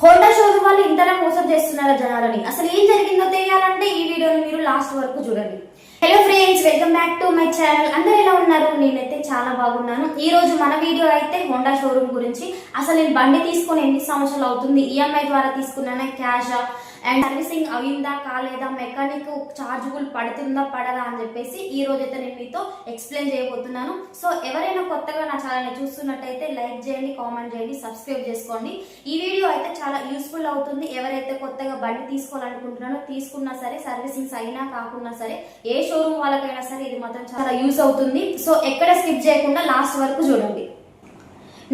Honda showroom వాళ్ళు ఇంతలా మోసం చేస్తున్నారా జనాలని? అసలు ఏం జరిగిందో తెలియాలంటే ఈ వీడియోని మీరు లాస్ట్ వరకు చూడండి. Hello friends welcome back to my channel అందరు ఎలా ఉన్నారు? నేనైతే చాలా బాగున్నాను. ఈ రోజు మన వీడియో అయితే హోండా షోరూమ్ గురించి. అసలు నేను బండి తీసుకొని ఎన్ని సంవత్సరాలు అవుతుంది? ఈఎంఐ ద్వారా తీసుకున్నానా? క్యాష్ అండ్ సర్వీసింగ్ అయిందా కాలేదా మెకానిక్ చార్జబుల్ పడుతుందా పడదా అని చెప్పేసి ఈ రోజు అయితే నేను మీతో ఎక్స్ప్లెయిన్ చేయబోతున్నాను. సో ఎవరైనా కొత్తగా నా ఛానల్ని చూస్తున్నట్టయితే లైక్ చేయండి కామెంట్ చేయండి సబ్స్క్రైబ్ చేసుకోండి. ఈ వీడియో అయితే చాలా యూస్ఫుల్ అవుతుంది. ఎవరైతే కొత్తగా బండి తీసుకోవాలనుకుంటున్నారో తీసుకున్నా సరే సర్వీసింగ్స్ అయినా కాకున్నా సరే ఏ షోరూమ్ వాళ్ళకైనా సరే ఇది మాత్రం చాలా యూస్ అవుతుంది. సో ఎక్కడ స్కిప్ చేయకుండా లాస్ట్ వరకు చూడండి.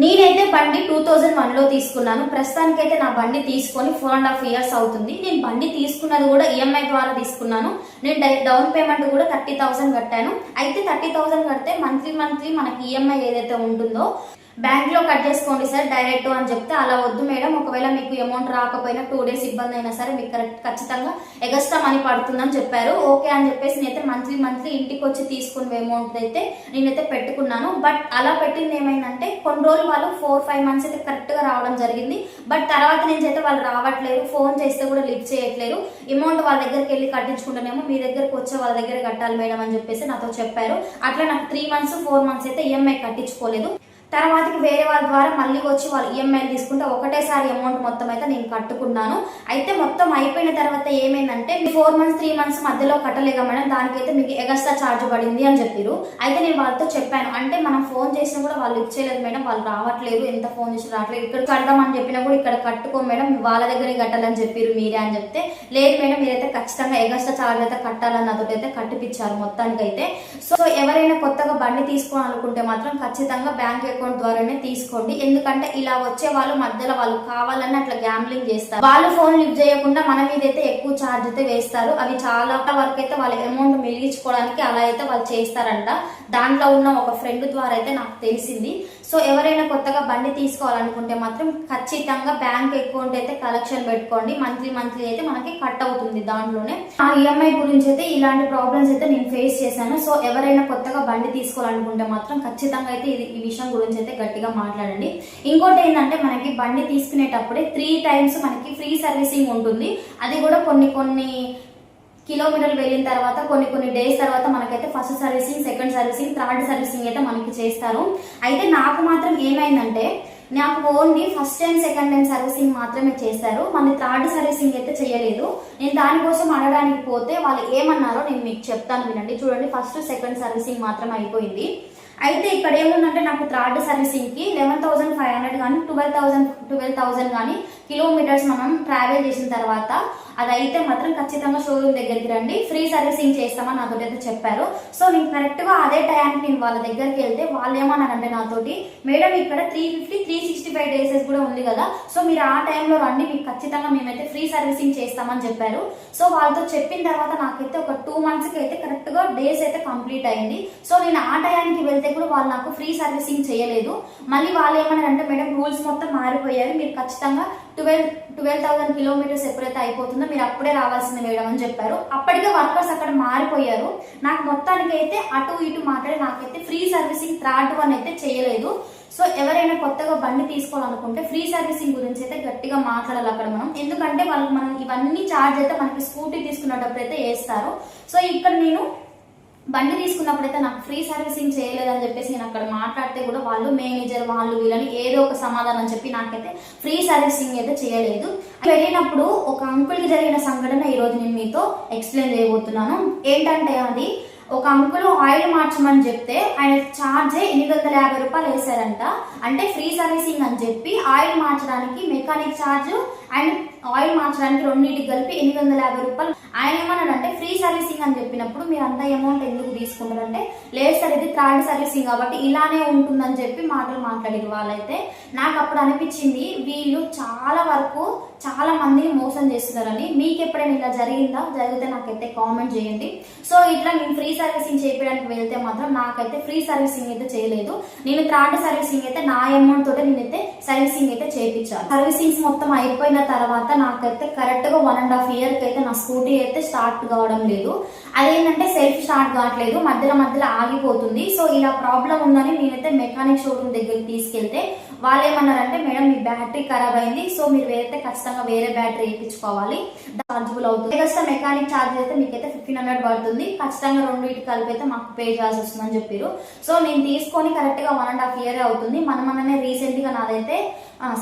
నేనైతే బండి టూ థౌజండ్ వన్లో తీసుకున్నాను. ప్రస్తుతానికైతే నా బండి తీసుకొని ఫోర్ అండ్ హాఫ్ ఇయర్స్ అవుతుంది. నేను బండి తీసుకున్నది కూడా ఈఎంఐ ద్వారా తీసుకున్నాను. నేను డౌన్ పేమెంట్ కూడా థర్టీ థౌసండ్ కట్టాను. అయితే థర్టీ థౌసండ్ కడితే మంత్లీ మంత్లీ మనకి ఈఎంఐ ఏదైతే ఉంటుందో బ్యాంక్లో కట్ చేసుకోండి సార్ డైరెక్ట్ అని చెప్తే అలా వద్దు మేడం. ఒకవేళ మీకు అమౌంట్ రాకపోయినా టూ డేస్ ఇబ్బంది అయినా సరే మీకు కరెక్ట్ ఖచ్చితంగా ఎగస్ట్రా మనీ పడుతుందని చెప్పారు. ఓకే అని చెప్పేసి నేనైతే మంత్లీ మంత్లీ ఇంటికి వచ్చి తీసుకునే అమౌంట్ అయితే నేనైతే పెట్టుకున్నాను. బట్ అలా పెట్టింది ఏమైందంటే కొన్ని రోజులు వాళ్ళు ఫోర్ ఫైవ్ మంత్స్ అయితే కరెక్ట్గా రావడం జరిగింది. బట్ తర్వాత నుంచి అయితే వాళ్ళు రావట్లేదు. ఫోన్ చేస్తే కూడా లిఫ్ట్ చేయట్లేదు. అమౌంట్ వాళ్ళ దగ్గరికి వెళ్ళి కట్టించుకుంటేనేమో మీ దగ్గరకు వచ్చే వాళ్ళ దగ్గర కట్టాలి మేడం అని చెప్పేసి నాతో చెప్పారు. అట్లా నాకు త్రీ మంత్స్ ఫోర్ మంత్స్ అయితే ఈఎంఐ కట్టించుకోలేదు. తర్వాతకి వేరే వాళ్ళ ద్వారా మళ్ళీ వచ్చి వాళ్ళు ఈఎంఐ తీసుకుంటే ఒకటేసారి అమౌంట్ మొత్తం అయితే నేను కట్టుకున్నాను. అయితే మొత్తం అయిపోయిన తర్వాత ఏమైందంటే ఫోర్ మంత్స్ త్రీ మంత్స్ మధ్యలో కట్టలేక మేడం దానికైతే మీకు ఎగస్ట్రా ఛార్జ్ పడింది అని చెప్పారు అయితే నేను వాళ్ళతో చెప్పాను అంటే మనం ఫోన్ చేసినా కూడా వాళ్ళు ఇచ్చేయలేదు మేడం వాళ్ళు రావట్లేదు ఎంత ఫోన్ చేసి రావట్లేదు ఇక్కడ కడదామని చెప్పినా కూడా ఇక్కడ కట్టుకో మేడం వాళ్ళ దగ్గరే కట్టాలని చెప్పారు మీరే అని చెప్తే. లేదు మేడం మీరైతే ఖచ్చితంగా ఎగస్ట్రా ఛార్జ్ అయితే కట్టాలని నాతో అయితే కట్టిపించారు మొత్తానికైతే. సో ఎవరైనా కొత్తగా బండి తీసుకోవాలనుకుంటే మాత్రం ఖచ్చితంగా బ్యాంక్ అకౌంట్ అకౌంట్ ద్వారానే తీసుకోండి. ఎందుకంటే ఇలా వచ్చే వాళ్ళు మధ్యలో వాళ్ళు కావాలని అట్లా గ్యాంబ్లింగ్ చేస్తారు. వాళ్ళు ఫోన్ లిఫ్ట్ చేయకుండా మన మీద అయితే ఎక్కువ ఛార్జ్ అయితే వేస్తారు. అవి చాలా వరకు అయితే వాళ్ళ అమౌంట్ మిగిలించుకోవడానికి అలా అయితే వాళ్ళు చేస్తారంట. దాంట్లో ఉన్న ఒక ఫ్రెండ్ ద్వారా అయితే నాకు తెలిసింది. సో ఎవరైనా కొత్తగా బండి తీసుకోవాలనుకుంటే మాత్రం ఖచ్చితంగా బ్యాంక్ అకౌంట్ అయితే కలెక్షన్ పెట్టుకోండి. మంత్లీ మంత్లీ అయితే మనకి కట్ అవుతుంది దాంట్లోనే. ఆ ఈఎంఐ గురించి అయితే ఇలాంటి ప్రాబ్లమ్స్ అయితే నేను ఫేస్ చేశాను. సో ఎవరైనా కొత్తగా బండి తీసుకోవాలనుకుంటే మాత్రం ఖచ్చితంగా అయితే ఇది ఈ విషయం గురించి అయితే గట్టిగా మాట్లాడండి. ఇంకోటి ఏంటంటే మనకి బండి తీసుకునేటప్పుడే త్రీ టైమ్స్ మనకి ఫ్రీ సర్వీసింగ్ ఉంటుంది. అది కూడా కొన్ని కొన్ని కిలోమీటర్లు వెళ్ళిన తర్వాత కొన్ని కొన్ని డేస్ తర్వాత మనకైతే first servicing second servicing third servicing అయితే మనకి చేస్తారు. అయితే నాకు మాత్రం ఏమైందంటే నాకు only first time second time servicing మాత్రమే చేశారు మన థర్డ్ సర్వీసింగ్ అయితే చేయలేదు. నేను దానికోసం అడగడానికి పోతే వాళ్ళు ఏమన్నారో నేను మీకు చెప్తాను వినండి. చూడండి ఫస్ట్ సెకండ్ సర్వీసింగ్ మాత్రం అయిపోయింది. అయితే ఇక్కడ ఏముందంటే నాకు థర్డ్ సర్వీసింగ్కి లెవెన్ థౌసండ్ ఫైవ్ హండ్రెడ్ కానీ ట్వెల్వ్ థౌసండ్ ట్వెల్వ్ థౌసండ్ కానీ కిలోమీటర్స్ మనం ట్రావెల్ చేసిన తర్వాత అది అయితే మాత్రం ఖచ్చితంగా షోరూమ్ దగ్గరికి రండి. ఫ్రీ సర్వీసింగ్ చేస్తామని నాతో అయితే చెప్పారు. సో నేను కరెక్ట్గా అదే టైంకి నేను వాళ్ళ దగ్గరికి వెళ్తే వాళ్ళు ఏమన్నారంటే నాతోటి మేడం ఇక్కడ three fifty three sixty five days కూడా ఉంది కదా. సో మీరు ఆ టైంలో రండి. మీకు ఖచ్చితంగా మేమైతే ఫ్రీ సర్వీసింగ్ చేస్తామని చెప్పారు. సో వాళ్ళతో చెప్పిన తర్వాత నాకైతే ఒక టూ మంత్స్కి అయితే కరెక్ట్గా డేస్ అయితే కంప్లీట్ అయింది. సో నేను ఆ టయానికి వెళ్తే కూడా వాళ్ళు నాకు ఫ్రీ సర్వీసింగ్ చేయలేదు. మళ్ళీ వాళ్ళు ఏమన్నారంటే మేడం రూల్స్ మొత్తం మారిపోయారు మీరు ఖచ్చితంగా ట్వెల్వ్ ట్వెల్వ్ థౌసండ్ కిలోమీటర్స్ ఎప్పుడైతే అయిపోతుందో మీరు అప్పుడే రావాల్సింది మేడం అని చెప్పారు. అప్పటికే వర్కర్స్ అక్కడ మారిపోయారు. నాకు మొత్తానికి అయితే అటు ఇటు మాట్లాడి నాకైతే ఫ్రీ సర్వీసింగ్ థర్డ్ వన్ అయితే చేయలేదు. సో ఎవరైనా కొత్తగా బండి తీసుకోవాలనుకుంటే ఫ్రీ సర్వీసింగ్ గురించి అయితే గట్టిగా మాట్లాడాలి అక్కడ మనం. ఎందుకంటే వాళ్ళు మనం ఇవన్నీ ఛార్జ్ అయితే మనకి స్కూటీ తీసుకున్నప్పుడు అయితే వేస్తారు. సో ఇక్కడ నేను బండి తీసుకున్నప్పుడైతే నాకు ఫ్రీ సర్వీసింగ్ చేయలేదని చెప్పేసి నేను అక్కడ మాట్లాడితే కూడా వాళ్ళు మేనేజర్ వాళ్ళు వీళ్ళని ఏదో ఒక సమాధానం చెప్పి నాకైతే ఫ్రీ సర్వీసింగ్ అయితే చేయలేదు. వెళ్ళినప్పుడు ఒక అంకుల్కి జరిగిన సంఘటన ఈ రోజు నేను మీతో ఎక్స్ప్లెయిన్ చేయబోతున్నాను. ఏంటంటే అది ఒక అంకుల్ ఆయిల్ మార్చమని చెప్తే ఆయన ఛార్జ్ ఎనిమిది వందల యాభై రూపాయలు వేశారంట. అంటే ఫ్రీ సర్వీసింగ్ అని చెప్పి ఆయిల్ మార్చడానికి మెకానిక్ ఛార్జ్ అండ్ ఆయిల్ మార్చడానికి రెండింటికి కలిపి ఎనిమిది వందల యాభై రూపాయలు. ఆయన ఏమన్నాడంటే ఫ్రీ సర్వీసింగ్ అని చెప్పినప్పుడు మీరు అంత అమౌంట్ ఎందుకు తీసుకుంటారంటే లేదు సార్ ఇది థర్డ్ సర్వీసింగ్ కాబట్టి ఇలానే ఉంటుందని చెప్పి మాటలు మాట్లాడారు వాళ్ళైతే. నాకు అప్పుడు అనిపించింది వీళ్ళు చాలా వరకు చాలా మందిని మోసం చేస్తున్నారని. మీకు ఎప్పుడైనా ఇలా జరిగిందా? జరిగితే నాకైతే కామెంట్ చేయండి. సో ఇట్లా నేను ఫ్రీ సర్వీసింగ్ చేయడానికి వెళ్తే మాత్రం నాకైతే ఫ్రీ సర్వీసింగ్ అయితే చేయలేదు. నేను థర్డ్ సర్వీసింగ్ అయితే నా అమౌంట్ తోటే నేనైతే సర్వీసింగ్ అయితే చేయించాను. సర్వీసింగ్స్ మొత్తం అయిపోయిన తర్వాత నాకైతే కరెక్ట్గా వన్ అండ్ హాఫ్ ఇయర్కి అయితే నా స్కూటీ అయితే స్టార్ట్ కావడం లేదు. అదేంటంటే సెల్ఫ్ స్టార్ట్ కావట్లేదు మధ్యలో మధ్యలో ఆగిపోతుంది. సో ఇలా ప్రాబ్లం ఉందని నేనైతే మెకానిక్ షోరూమ్ దగ్గరికి తీసుకెళ్తే వాళ్ళు ఏమన్నారంటే మేడం మీ బ్యాటరీ ఖరాబ్ అయింది సో మీరు వేరైతే ఖచ్చితంగా వేరే బ్యాటరీ వేయించుకోవాలి. చార్జబుల్ అవుతుంది. ఎగస్ట్రా మెకానిక్ ఛార్జ్ అయితే మీకైతే ఫిఫ్టీన్ హండ్రెడ్ పడుతుంది. ఖచ్చితంగా రెండు ఇటు కలిపి అయితే మాకు పే చేయాల్సి వస్తుందని చెప్పారు. సో నేను తీసుకొని కరెక్ట్గా వన్ అండ్ హాఫ్ ఇయర్ అవుతుంది. మన మననే రీసెంట్గా నాదైతే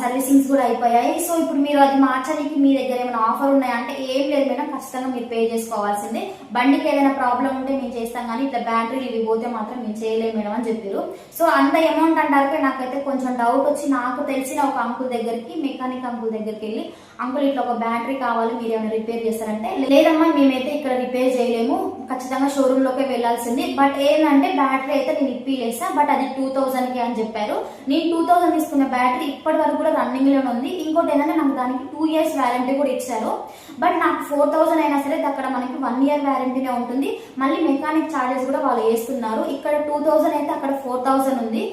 సర్వీసింగ్స్ కూడా అయిపోయాయి. సో ఇప్పుడు మీరు అది మార్చడానికి మీ దగ్గర ఏమైనా ఆఫర్ ఉన్నాయా? అంటే ఏం లేదు మేడం ఖచ్చితంగా మీరు పే చేసుకోవాల్సిందే. బండికి ఏదైనా ప్రాబ్లం ఉంటే మేము చేస్తాం కానీ ఇట్లా బ్యాటరీలు ఇవి పోతే మాత్రం మేము చేయలేము మేడం అని చెప్పారు. సో అంత అమౌంట్ అంటారు. నాకైతే కొంచెం డౌట్ వచ్చి నాకు తెలిసిన ఒక అంకుల్ దగ్గరికి మెకానిక్ అంకుల్ దగ్గరికి వెళ్ళి అంకుల్ ఇట్లా ఒక బ్యాటరీ కావాలి మీరు ఏమైనా రిపేర్ చేస్తారంటే? లేదమ్మా మేమైతే ఇక్కడ రిపేర్ చేయలేము. ఖచ్చితంగా షోరూంలోకి వెళ్ళాల్సింది. బట్ ఏంటంటే బ్యాటరీ అయితే నేను ఇప్పిలేసా. బట్ అది టూ థౌజండ్కి అని చెప్పారు. నేను టూ థౌజండ్ తీసుకున్న బ్యాటరీ ఇప్పటి అది కూడా రన్నింగ్లోనే ఉంది. ఇంకోటి ఏంటంటే నాకు దానికి టూ ఇయర్స్ వ్యారంటీ కూడా ఇచ్చారు. బట్ నాకు ఫోర్ థౌసండ్ అయినా సరే అక్కడ మనకి వన్ ఇయర్ వ్యారంటీనే ఉంటుంది. మళ్ళీ మెకానిక్ ఛార్జెస్ కూడా వాళ్ళు వేస్తున్నారు. ఇక్కడ టూ థౌసండ్ అయితే అక్కడ ఫోర్ థౌసండ్ ఉంది.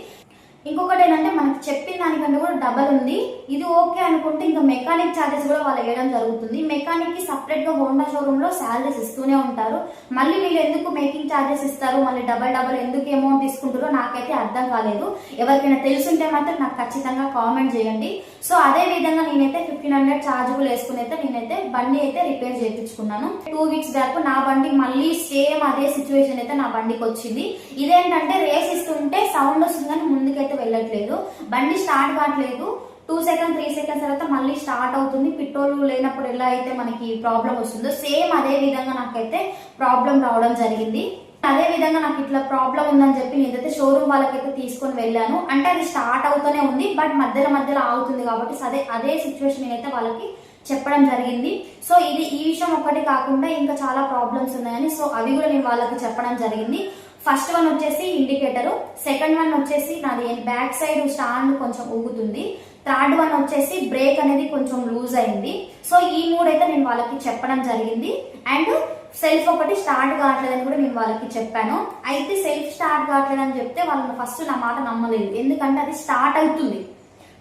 ఇంకొకటి ఏంటంటే మనకి చెప్పిన దానికంటే కూడా డబల్ ఉంది. ఇది ఓకే అనుకుంటే ఇంకా మెకానిక్ ఛార్జెస్ కూడా వాళ్ళు వేయడం జరుగుతుంది. మెకానిక్కి సపరేట్గా హోండా షోరూమ్లో శాలరీస్ ఇస్తూనే ఉంటారు. మళ్ళీ వీళ్ళు ఎందుకు మేకింగ్ ఛార్జెస్ ఇస్తారు? మళ్ళీ డబల్ డబల్ ఎందుకు అమౌంట్ తీసుకుంటారో నాకైతే అర్థం కాలేదు. ఎవరికైనా తెలుసుంటే మాత్రం నాకు ఖచ్చితంగా కామెంట్ చేయండి. సో అదే విధంగా నేనైతే ఫిఫ్టీన్ హండ్రెడ్ ఛార్జబుల్ వేసుకుని అయితే నేనైతే బండి అయితే రిపేర్ చేయించుకున్నాను. టూ వీక్స్ బ్యాక్ నా బండి మళ్ళీ సేమ్ అదే సిచ్యువేషన్ అయితే నా బండికి వచ్చింది ఇదేంటంటే రేస్ ఇస్తుంటే సౌండ్ వస్తుంది కానీ ముందుకైతే వెళ్ళట్లేదు. బండి స్టార్ట్ కావట్లేదు. టూ సెకండ్ త్రీ సెకండ్స్ తర్వాత మళ్ళీ స్టార్ట్ అవుతుంది. పెట్రోల్ లేనప్పుడు ఎలా అయితే మనకి ప్రాబ్లం వస్తుందో సేమ్ అదే విధంగా నాకైతే ప్రాబ్లం రావడం జరిగింది. అదే విధంగా నాకు ఇట్లా ప్రాబ్లం ఉందని చెప్పి నేనైతే షోరూమ్ వాళ్ళకైతే తీసుకొని వెళ్ళాను. అంటే అది స్టార్ట్ అవుతూనే ఉంది బట్ మధ్యలో మధ్యలో ఆగుతుంది కాబట్టి అదే అదే సిచ్యువేషన్ నేనైతే వాళ్ళకి చెప్పడం జరిగింది. సో ఇది ఈ విషయం ఒక్కటి కాకుండా ఇంకా చాలా ప్రాబ్లమ్స్ ఉన్నాయని సో అవి కూడా నేను వాళ్ళకి చెప్పడం జరిగింది. ఫస్ట్ వన్ వచ్చేసి ఇండికేటరు. సెకండ్ వన్ వచ్చేసి నాది బ్యాక్ సైడ్ స్టాండ్ కొంచెం ఊగుతుంది. థర్డ్ వన్ వచ్చేసి బ్రేక్ అనేది కొంచెం లూజ్ అయింది. సో ఈ మూడైతే నేను వాళ్ళకి చెప్పడం జరిగింది. అండ్ సెల్ఫ్ ఒకటి స్టార్ట్ కావట్లేదని కూడా నేను వాళ్ళకి చెప్పాను. అయితే సెల్ఫ్ స్టార్ట్ కావట్లేదని చెప్తే వాళ్ళు ఫస్ట్ నా మాట నమ్మలేదు. ఎందుకంటే అది స్టార్ట్ అవుతుంది.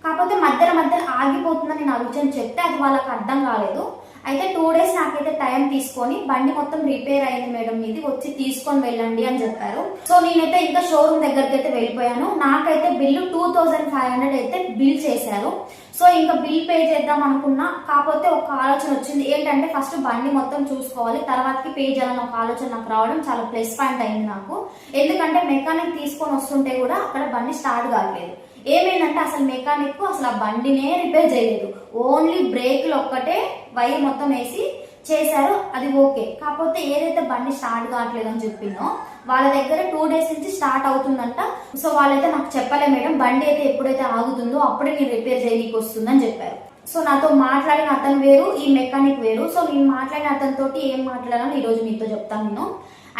కాకపోతే మధ్యలో మధ్యలో ఆగిపోతుందని నేను ఆ చెప్తే అది వాళ్ళకి అర్థం కాలేదు. అయితే టూ డేస్ నాకైతే టైం తీసుకొని బండి మొత్తం రిపేర్ అయింది మేడం ఇది వచ్చి తీసుకొని వెళ్ళండి అని చెప్పారు. సో నేనైతే ఇంకా షోరూమ్ దగ్గరికి అయితే వెళ్ళిపోయాను. నాకైతే bill two thousand five hundred అయితే బిల్ చేశారు. సో ఇంకా బిల్ పే చేద్దాం అనుకున్నా. కాకపోతే ఒక ఆలోచన వచ్చింది. ఏంటంటే ఫస్ట్ బండి మొత్తం చూసుకోవాలి. తర్వాతకి పే చేయాలని ఒక ఆలోచన నాకు రావడం చాలా ప్లస్ పాయింట్ అయింది నాకు. ఎందుకంటే మెకానిక్ తీసుకొని వస్తుంటే కూడా అక్కడ బండి స్టార్ట్ కావట్లేదు ఏమైందంటే అసలు మెకానిక్ అసలు ఆ బండినే రిపేర్ చేయలేదు. ఓన్లీ బ్రేక్లు ఒక్కటే వైర్ మొత్తం వేసి చేశారు అది ఓకే. కాకపోతే ఏదైతే బండి స్టార్ట్ కావట్లేదు అని చెప్పినో వాళ్ళ దగ్గర టూ డేస్ నుంచి స్టార్ట్ అవుతుందంట. సో వాళ్ళైతే నాకు చెప్పలే మేడం బండి అయితే ఎప్పుడైతే ఆగుతుందో అప్పుడే నేను రిపేర్ చేయడానికి వస్తుందని చెప్పారు. సో నాతో మాట్లాడిన అతను వేరు ఈ మెకానిక్ వేరు. సో నేను మాట్లాడిన అతనితోటి ఏం మాట్లాడాలో ఈరోజు మీతో చెప్తాను నేను.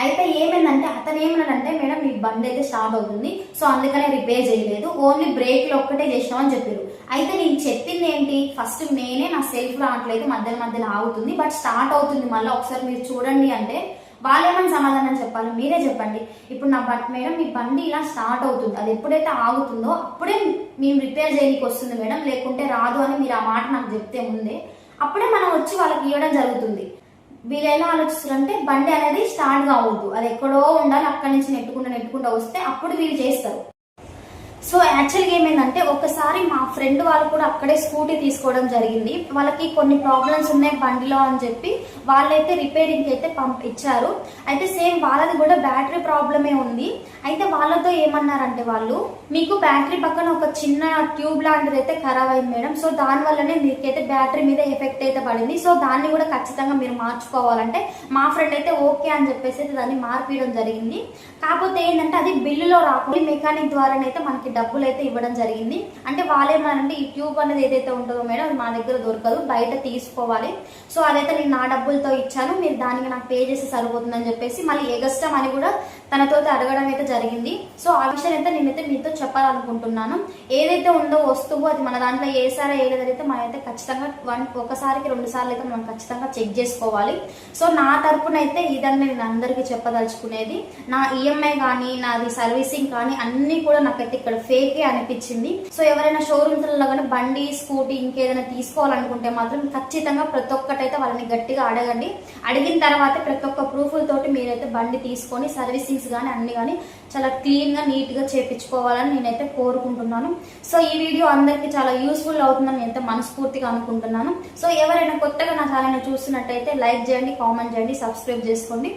అయితే ఏమైందంటే అతను ఏమన్నాడంటే మేడం మీ బండి అయితే స్టాప్ అవుతుంది సో అందుకనే రిపేర్ చేయలేదు ఓన్లీ బ్రేక్లు ఒక్కటే చేసినామని చెప్పారు. అయితే నేను చెప్పింది ఏంటి ఫస్ట్ నేనే నా సెల్ఫ్ రావట్లేదు మధ్యలో మధ్యలో ఆగుతుంది బట్ స్టార్ట్ అవుతుంది మళ్ళీ ఒకసారి మీరు చూడండి అంటే వాళ్ళేమని సమాధానం చెప్పాలి? మీరే చెప్పండి. ఇప్పుడు నా బట్ మేడం మీ బండి ఇలా స్టార్ట్ అవుతుంది అది ఎప్పుడైతే ఆగుతుందో అప్పుడే మేము రిపేర్ చేయడానికి వస్తుంది మేడం లేకుంటే రాదు అని మీరు ఆ మాట నాకు చెప్తే ముందే అప్పుడే మనం వచ్చి వాళ్ళకి ఇవ్వడం జరుగుతుంది. వీళ్ళు ఎలా ఆలోచిస్తారంటే బండి అనేది స్టార్ట్ కావద్దు. అది ఎక్కడో ఉండాలి అక్కడి నుంచి నెట్టుకుంటూ నెట్టుకుంటూ వస్తే అప్పుడు వీళ్ళు చేస్తారు. సో యాక్చువల్గా ఏమైందంటే ఒకసారి మా ఫ్రెండ్ వాళ్ళు కూడా అక్కడే స్కూటీ తీసుకోవడం జరిగింది. వాళ్ళకి కొన్ని ప్రాబ్లమ్స్ ఉన్నాయి బండిలో అని చెప్పి వాళ్ళైతే రిపేరింగ్ అయితే పంపించారు అయితే సేమ్ వాళ్ళది కూడా బ్యాటరీ ప్రాబ్లమే ఉంది. అయితే వాళ్ళతో ఏమన్నారంటే వాళ్ళు మీకు బ్యాటరీ పక్కన ఒక చిన్న ట్యూబ్ లాంటిది అయితే ఖరాబ్ అయింది మేడం. సో దాని వల్లనే మీకైతే బ్యాటరీ మీద ఎఫెక్ట్ అయితే పడింది. సో దాన్ని కూడా ఖచ్చితంగా మీరు మార్చుకోవాలంటే మా ఫ్రెండ్ అయితే ఓకే అని చెప్పేసి అయితే దాన్ని మార్పియడం జరిగింది. కాకపోతే ఏంటంటే అది బిల్లులో రాకుండా మెకానిక్ ద్వారానైతే మనకి డబ్బులు అయితే ఇవ్వడం జరిగింది. అంటే వాళ్ళేమన్నారంటే ఈ ట్యూబ్ అనేది ఏదైతే ఉంటుందో మేడం అది మా దగ్గర దొరకదు. బయట తీసుకోవాలి. సో అదైతే నేను నా డబ్బులతో ఇచ్చాను. మీరు దానికి నాకు పే చేసి సరిపోతుందని చెప్పేసి మళ్ళీ ఎగస్టమ్ అని కూడా తనతో అడగడం అయితే జరిగింది. సో ఆ విషయం అయితే నేనైతే మీతో చెప్పాలనుకుంటున్నాను. ఏదైతే ఉందో వస్తువు అది మన దాంట్లో వేసారా ఏదైతే మనం అయితే ఖచ్చితంగా వన్ ఒకసారికి రెండు సార్లు అయితే మనం ఖచ్చితంగా చెక్ చేసుకోవాలి. సో నా తరపున అయితే ఇదని నేను అందరికీ చెప్పదలుచుకునేది. నా ఈఎంఐ కానీ నాది సర్వీసింగ్ కానీ అన్నీ కూడా నాకైతే ఇక్కడ ఫేకే అనిపించింది. సో ఎవరైనా షోరూమ్స్లలో కానీ బండి స్కూటీ ఇంకేదైనా తీసుకోవాలనుకుంటే మాత్రం ఖచ్చితంగా ప్రతి ఒక్కటైతే వాళ్ళని గట్టిగా అడగండి. అడిగిన తర్వాత ప్రతి ఒక్క ప్రూఫ్లతో మీరైతే బండి తీసుకొని సర్వీసింగ్స్ కానీ అన్ని కానీ చాలా క్లీన్గా నీట్గా చేపించుకోవాలని నేనైతే కోరుకుంటున్నాను. సో ఈ వీడియో అందరికీ చాలా యూస్ఫుల్ అవుతుందని నేనైతే మనస్ఫూర్తిగా అనుకుంటున్నాను. సో ఎవరైనా కొత్తగా నా ఛానల్ చూస్తున్నట్టయితే లైక్ చేయండి కామెంట్ చేయండి సబ్స్క్రైబ్ చేసుకోండి.